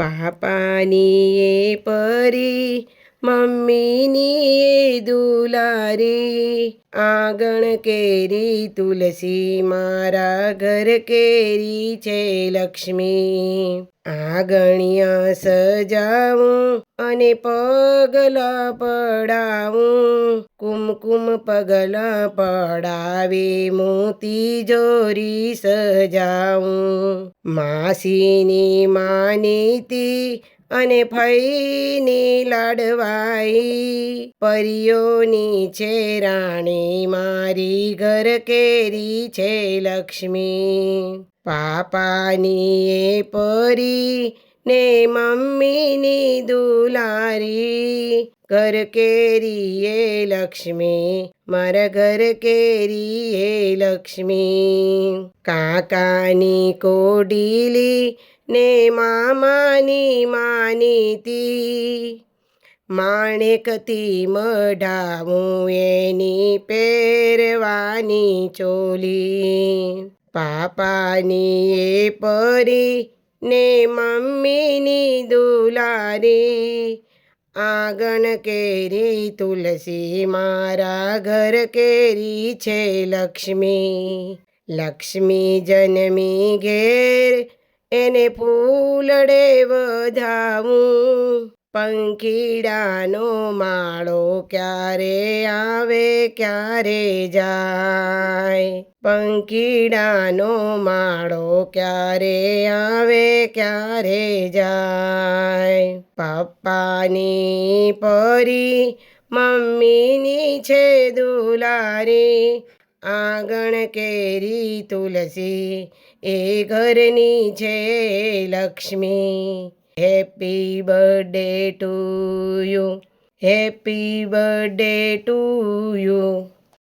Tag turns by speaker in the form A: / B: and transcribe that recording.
A: પાપાની એ પરી મમ્મીની દુલારી આંગણ કેરી તુલસી મારા ઘર કેરી છે લક્ષ્મી આંગણિયા સજાવું અને પગલા પડાવું કુમકુમ પગલા પડાવે મોતી જોરી સજાવું માસીની માનીતી અને ફઈની લાડવાઈ પરિયોની છે રાણી, મારી ઘર કેરી છે લક્ષ્મી. પાપાની એ પરી ને મમ્મીની દુલારી. ઘર કેરી એ લક્ષ્મી, મારા ઘર કેરી એ લક્ષ્મી. કાકાની કોડીલી ને મામાની માનીતી. માણેકતી મઢાવું એની પહેરવાની ચોલી. પાપાની એ પરી ને મમ્મીની દુલારી. આંગણ કેરી, તુલસી મારા ઘર કેરી છે લક્ષ્મી. લક્ષ્મી જન્મી ઘેર એને ફૂલડે વધાવું પંખીડાનો માળો ક્યારે આવે, ક્યારે જાય? પંખીડાનો માળો ક્યારે આવે, ક્યારે જાય? પપ્પાની પરી, મમ્મીની છે દુલારી. આંગણ કેરી તુલસી, એ ઘરની છે Lakshmi. Happy birthday to you happy birthday to you